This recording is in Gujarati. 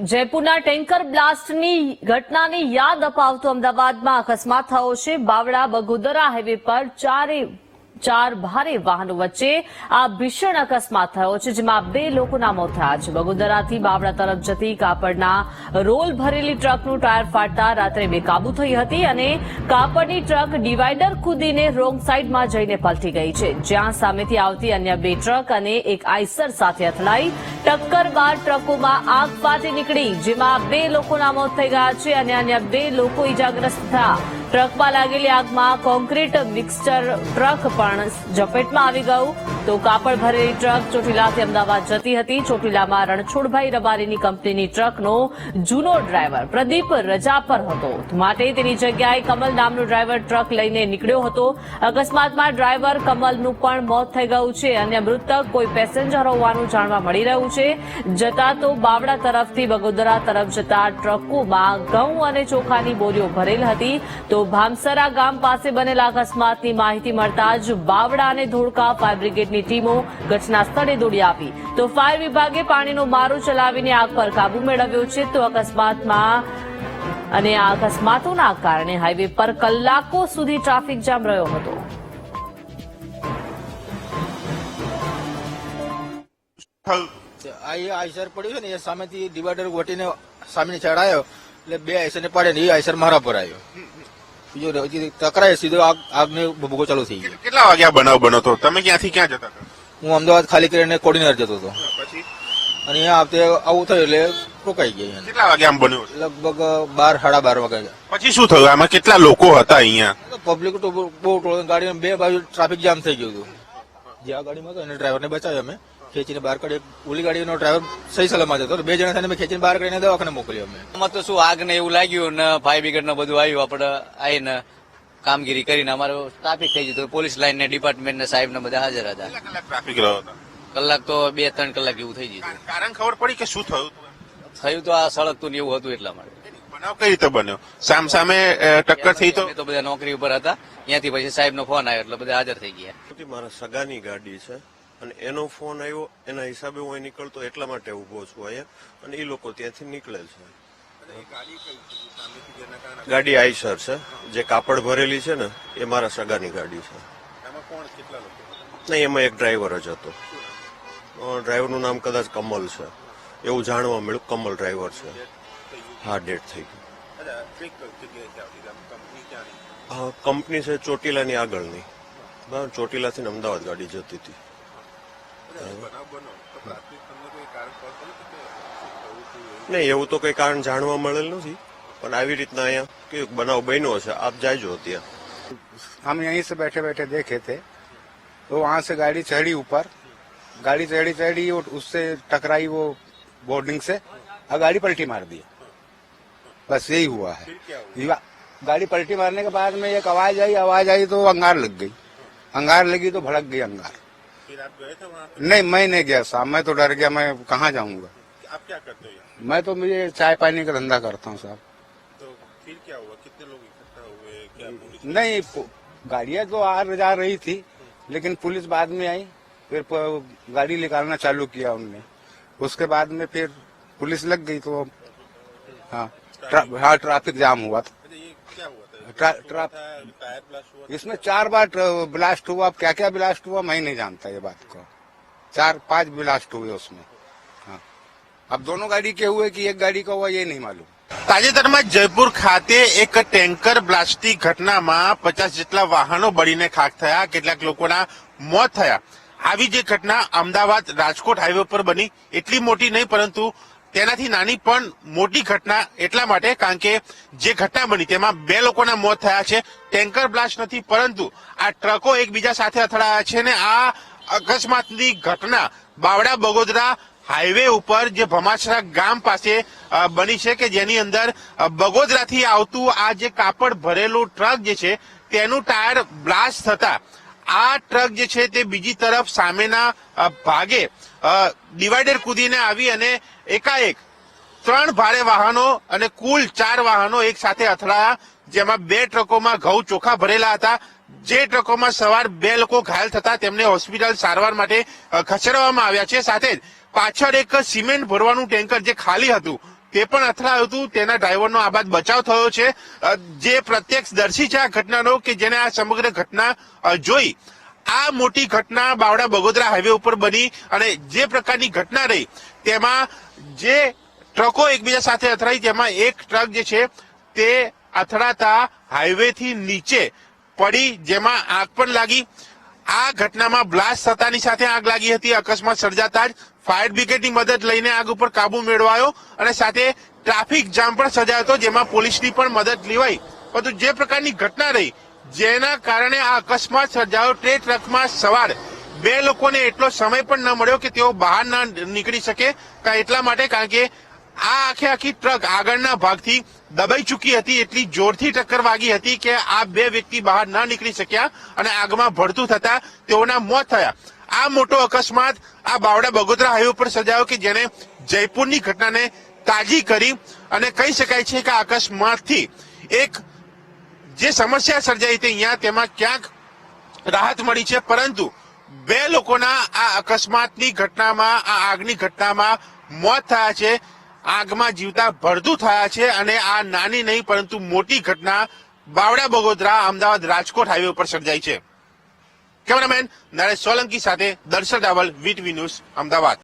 જયપુરના ટેન્કર બ્લાસ્ટની ઘટનાની યાદ અપાવતો અમદાવાદમાં અકસ્માત થયો છે. બાવળા બગોદરા હાઈવે પર ચારે ચાર ભારે વાહનો વચ્ચે આ ભીષણ અકસ્માત થયો છે, જેમાં બે લોકોના મોત થયા છે. બગોદરાથી બાવડા તરફ જતી કાપડના રોલ ભરેલી ટ્રકનું ટાયર ફાટતા રાત્રે બેકાબુ થઈ હતી અને કાપડની ટ્રક ડિવાઈડર કૂદીને રોંગ સાઈડમાં જઈને પલટી ગઈ છે. જ્યાં સામેથી આવતી અન્ય બે ટ્રક અને એક આઈસર સાથે અથડાઈ ટક્કર બાદ ટ્રકોમાં આગ ફાટી નીકળી, જેમાં બે લોકોના મોત થઈ ગયા છે અને અન્ય બે લોકો ઇજાગ્રસ્ત થયા. ટ્રકમાં લાગેલી આગમાં કોન્ક્રીટ મિક્સચર ટ્રક પણ ઝપેટમાં આવી ગયું. તો કાપડ ભરેલી ટ્રક ચોટીલાથી અમદાવાદ જતી હતી. ચોટીલામાં રણછોડભાઈ રબારીની કંપનીની ટ્રકનો જૂનો ડ્રાઈવર પ્રદીપ રજા પર હતો. માટે તેની જગ્યાએ કમલ નામનો ડ્રાઈવર ટ્રક લઈને નીકળ્યો હતો. અકસ્માતમાં ડ્રાઈવર કમલનું પણ મોત થઈ ગયું છે અને મૃતક કોઈ પેસેન્જર હોવાનું જાણવા મળી રહ્યું છે. જતા તો બાવડા તરફથી બગોદરા તરફ જતા ટ્રકોમાં ઘઉં અને ચોખાની બોરીઓ ભરેલ હતી. તો ભામસરા ગામ પાસે બનેલા અકસ્માતની માહિતી મળતા જ બાવડા અને ધોળકા ફાયર બ્રિગેડની ટીમો ઘટના સ્થળે દોડી આવી તો ફાયર વિભાગે પાણીનો મારો ચલાવીને આગ પર કાબુ મેળવ્યો છે. તો અકસ્માતમાં અને આ અકસ્માતોના કારણે હાઈવે પર કલાકો સુધી ટ્રાફિક જામ રહ્યો હતો. આ આઈસર પડ્યું ને, એ સામેથી ડિવાઈડર વટીને સામે ચડાયો એટલે બે આઈસર પડે ને એ આઈસર મારા પર આવ્યો. બીજો ટકરાય સીધો આગ આગને ભૂગો ચાલુ થઈ ગયો. કેટલા વાગ્યા બનાવ બનો તો તમે ક્યાંથી ક્યાં જતા હતા? હું અમદાવાદ ખાલી કરીને કોર્ડિનેટર જતો હતો. પછી? અને અહીંયા આવતે આવું થયું એટલે રોકાઈ ગયા કેટલા વાગ્યા આમ બન્યું? લગભગ બાર સાડા બાર વાગે પછી શું થયું? આમાં કેટલા લોકો હતા અહીંયા? પબ્લિક તો બહુ બહુ ગાડી બે બાજુ ટ્રાફિક જામ થઈ ગયું હતું. જ્યાં ગાડીમાં હતો એને ડ્રાઈવરને બચાવ્યો અમે. ખેંચીને બહાર કાઢી ઓલી ગાડીનો ડ્રાઈવર સહી સલામત હતો. બે જણા થઈને ખેંચીને બહાર કાઢીને દવાખાને મોકલ્યો અમે આમાં તો શું આગ ને એવું લાગ્યું ને ફાયર બ્રિગેડ ને બધું આવ્યું. આપણે આવીને કામગીરી કરીને અમારો ટ્રાફિક થઈ જતો પોલીસ લાઈન ને ડિપાર્ટમેન્ટ ને સાહેબ ને બધા હાજર હતા. કલાક ટ્રાફિક રહ્યો કલાક તો બે ત્રણ કલાક એવું થઈ ગયું કારણ ખબર પડી કે શું થયું? થયું તો આ સળગતું ને એવું હતું એટલા માટે. બનાવ કઈ રીતે બન્યો? સામ સામે ટક્કર થઈ તો? તો બધા નોકરી ઉપર હતા. ત્યાંથી પછી સાહેબ નો ફોન આવ્યો એટલે બધા હાજર થઈ ગયા. મારા સગાની ગાડી છે. અને એનો ફોન આવ્યો એના હિસાબે હું અહીં નીકળતો એટલા માટે ઊભો છું અહીંયા અને એ લોકો ત્યાંથી નીકળે છે. ગાડી આઈસર છે? જે કાપડ ભરેલી છે ને એ મારા સગાની ગાડી છે. નહીં એમાં એક ડ્રાઈવર જ હતો. ડ્રાઈવરનું નામ કદાચ કમલ છે. એવું જાણવા મળ્યું કમલ ડ્રાઈવર છે. હા ડેટ થઈ ગઈ હા કંપની છે ચોટીલાની આગળની. બરાબર ચોટીલાથી અમદાવાદ ગાડી જતી હતી. નહીં એવું તો કઈ કારણ જાણવા મળેલ નથી પણ આવી રીતના અહીંયા કે બનાવ બન્યો છે આપ જાયજો ત્યાં हम यहीं से बैठे बैठे देखे थे तो वहां से गाड़ी चढ़ी ऊपर गाड़ी चढ़ी चढ़ी और उससे टकराई वो बोर्डिंग से और गाड़ी पलटी मार दी बस यही हुआ है ये गाड़ी पलटी मारने के बाद में एक आवाज आई आवाज आई तो अंगार लग गई अंगार लगी तो भड़क गई अंगार नहीं मैं नहीं गया साहब मैं तो डर गया मैं कहाँ जाऊँगा? आप क्या करते हो मैं तो मुझे चाय पानी का धंधा करता हूँ साहब। तो फिर क्या हुआ? कितने लोग इकट्ठा हुए? क्या नहीं गाड़ियाँ तो आ जा रही थी लेकिन पुलिस बाद में आई फिर गाड़ी निकालना चालू किया उनने। उसके बाद में फिर पुलिस लग गई तो हाँ ट्रा, हाँ ट्रैफ़िक जाम हुआ था। इसमें चार बार ट्र- ब्लास्ट हुआ अब क्या क्या ब्लास्ट हुआ मैं नहीं जानता ये बात को चार पांच ब्लास्ट हुए उसमें हाँ अब दोनों गाड़ी के हुए कि एक गाड़ी का हुआ ये नहीं मालूम તાજેતરમાં જયપુર ખાતે એક ટેન્કર બ્લાસ્ટની ઘટનામાં પચાસ જેટલા વાહનો બળીને ખાક થયા કેટલાક લોકોના મોત થયા આવી જે ઘટના અમદાવાદ રાજકોટ હાઈવે પર બની એટલી મોટી નહીં પરંતુ તેનાથી નાની પણ મોટી ઘટના એટલા માટે, કારણ કે જે ઘટના બની તેમાં બે લોકોના મોત થયા છે, ટેન્કર બ્લાસ્ટ નથી, પરંતુ આ ટ્રકો એકબીજા સાથે અથડાયા છે અને આ અકસ્માતની ઘટના બાવડા બગોદરા હાઈવે ઉપર જે ભમાસરા ગામ પાસે બની છે કે જેની અંદર બગોદરાથી આવતું આ જે કાપડ ભરેલું ટ્રક જે છે, તેનું ટાયર બ્લાસ્ટ થતા આ ટ્રક જે છે તે બીજી તરફ સામેના ભાગે ડિવાઈડર કૂદીને આવી અને એકાએક ત્રણ ભારે વાહનો અને કુલ ચાર વાહનો એક સાથે અથડાયા, જેમાં બે ટ્રકોમાં ઘઉં ચોખા ભરેલા હતા. જે ટ્રકોમાં સવાર બે લોકો ઘાયલ થતા તેમને હોસ્પિટલ સારવાર માટે ખસેડવામાં આવ્યા છે. સાથે જ પાછળ એક સિમેન્ટ ભરવાનું ટેન્કર જે ખાલી હતું તે પણ અથડાયું હતું. તેના ડ્રાઈવરનો આ બાદ બચાવ થયો છે. જે પ્રત્યક્ષ દર્શી છે આ ઘટનાનો કે જેને આ સમગ્ર ઘટના જોઈ. આ મોટી ઘટના બાવડા બગોદરા હાઈવે ઉપર બની અને જે પ્રકારની ઘટના રહી, તેમાં જે ટ્રકો એકબીજા સાથે અથડાઈ, તેમાં એક ટ્રક જે છે, તે અથડાતા હાઈવેથી નીચે પડી, જેમાં આગ પણ લાગી. આ ઘટનામાં બ્લાસ્ટ થતાની સાથે આગ લાગી હતી. અકસ્માત સર્જાતા જ ફાયર બ્રિગેડની મદદ લઈને આગ ઉપર કાબુ મેળવાયો અને સાથે ટ્રાફિક જામ પણ સર્જાયો હતો, જેમાં પોલીસની પણ મદદ લેવાઈ. પરંતુ જે પ્રકારની ઘટના રહી, જેના કારણે આ અકસ્માત સર્જાયો તે ટ્રકમાં સવાર બે લોકોને એટલો સમય પણ ન મળ્યો કે તેઓ બહાર ના નીકળી શકે. એટલા માટે કારણ કે આ આખે આખી ટ્રક આગળના ભાગથી દબાઈ ચૂકી હતી, એટલી જોરથી ટક્કર વાગી હતી કે આ બે વ્યક્તિ બહાર ન નીકળી શક્યા અને આગમાં ભડતું થતા તેઓના મોત થયા. આ મોટો અકસ્માત આ બાવડા બગોદરા હાઈવે પર સર્જાયો કે જેને જયપુરની ઘટનાને તાજી કરી અને કહી શકાય છે કે આ અકસ્માતથી એક જે સમસ્યા સર્જાઈ હતી અહીંયા તેમાં ક્યાંક રાહત મળી છે, પરંતુ બે લોકોના આ અકસ્માતની ઘટનામાં, આ આગની ઘટનામાં મોત થયા છે. આગમાં જીવતા ભરતું થયા છે અને આ નાની નહીં, પરંતુ મોટી ઘટના બાવડા બગોદરા, અમદાવાદ રાજકોટ હાઈવે ઉપર સર્જાઈ છે. કેમેરામેન નરેશ સોલંકી સાથે દર્શન રાવલ, વીટીવી ન્યૂઝ, અમદાવાદ.